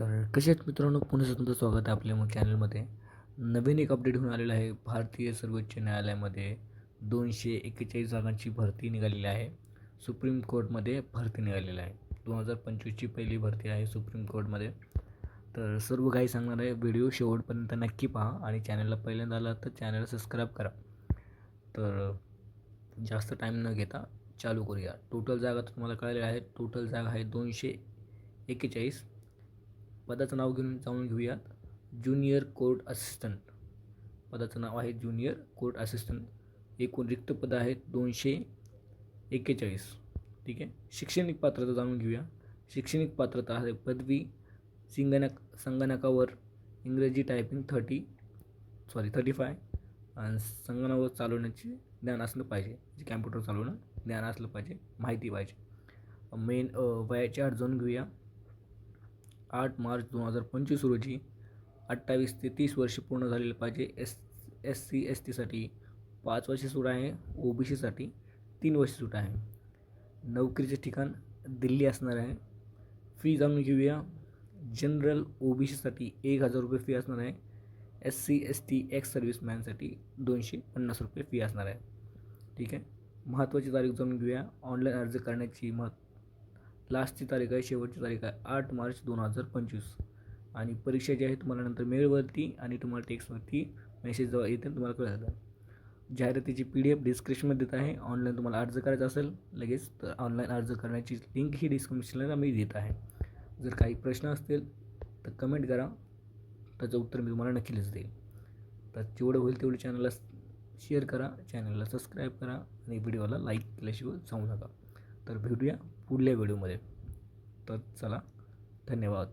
तर कसे आहेत मित्रांनो? पुन्हा तुमचं स्वागत आहे आपल्या मग चॅनलमध्ये नवीन एक अपडेट होऊन आलेलं आहे. भारतीय सर्वोच्च न्यायालयामध्ये दोनशे एक्केचाळीस जागांची भरती निघालेली आहे. सुप्रीम कोर्टमध्ये भरती निघालेली आहे. दोन हजार पंचवीसची पहिली भरती आहे सुप्रीम कोर्टमध्ये. तर सर्व काही सांगणार आहे. व्हिडिओ शेवटपर्यंत नक्की पहा आणि चॅनलला पहिल्यांदा आला तर चॅनलला सबस्क्राईब करा. तर जास्त टाईम न घेता चालू करूया. टोटल जागा तर तुम्हाला कळलेल्या आहेत. टोटल जागा आहे दोनशे एक्केचाळीस. पदाचं नाव घेऊन जाणून घेऊयात. ज्युनियर कोर्ट असिस्टंट पदाचं नाव आहे ज्युनियर कोर्ट असिस्टंट एकूण रिक्त पदं आहेत दोनशे एक्केचाळीस. ठीक आहे? शैक्षणिक पात्रता जाणून घेऊया. शैक्षणिक पात्रता आहे पदवी सिंगणक संगणकावर इंग्रजी typing thirty sorry thirty five आणि संगणकावर चालवण्याचे ज्ञान असलं पाहिजे. म्हणजे जे कॅम्प्युटर चालवणं ज्ञान असलं पाहिजे माहिती पाहिजे. मेन वयाची अडचण जाणून घेऊया. आठ मार्च दोन हजार पंचवीस रोजी अठ्ठावीस ते तीस वर्ष पूर्ण झालेले पाहिजे एस एस सी एस टीसाठी पाच वर्ष सूट आहे ओ बी सीसाठी तीन वर्ष सूट आहे. नोकरीचे ठिकाण दिल्ली असणार आहे. फी जाणून घेऊया. जनरल ओ बी सीसाठी एक हजार रुपये फी असणार आहे. S C S T ex सर्व्हिसमॅनसाठी दोनशे पन्नास रुपये फी असणार आहे. ठीक आहे? महत्त्वाची तारीख जाणून घेऊया. ऑनलाईन अर्ज करण्याची महत् लास्टची तारीख आहे शेवटची तारीख आहे आठ मार्च दोन हजार पंचवीस. आणि परीक्षा जी आहे तुम्हाला नंतर मेलवरती आणि तुम्हाला टेक्स्टवरती मेसेज जेव्हा येते तुम्हाला कळतं जाहिरातीची पी डी एफ डिस्क्रिप्शनमध्ये देत आहे. ऑनलाईन तुम्हाला अर्ज करायचा असेल लगेच तर ऑनलाईन अर्ज करण्याची लिंक ही डिस्क्रिप्शनला मी देत आहे. जर काही प्रश्न असतील तर कमेंट करा. त्याचं उत्तर मी तुम्हाला नक्कीच देईल. तर जेवढं होईल तेवढं चॅनलला शेअर करा. चॅनलला सबस्क्राईब करा. आणि व्हिडिओला लाईक केल्याशिवाय जाऊ नका. तर भेटूया पुढल्या व्हिडिओमध्ये. तर चला धन्यवाद.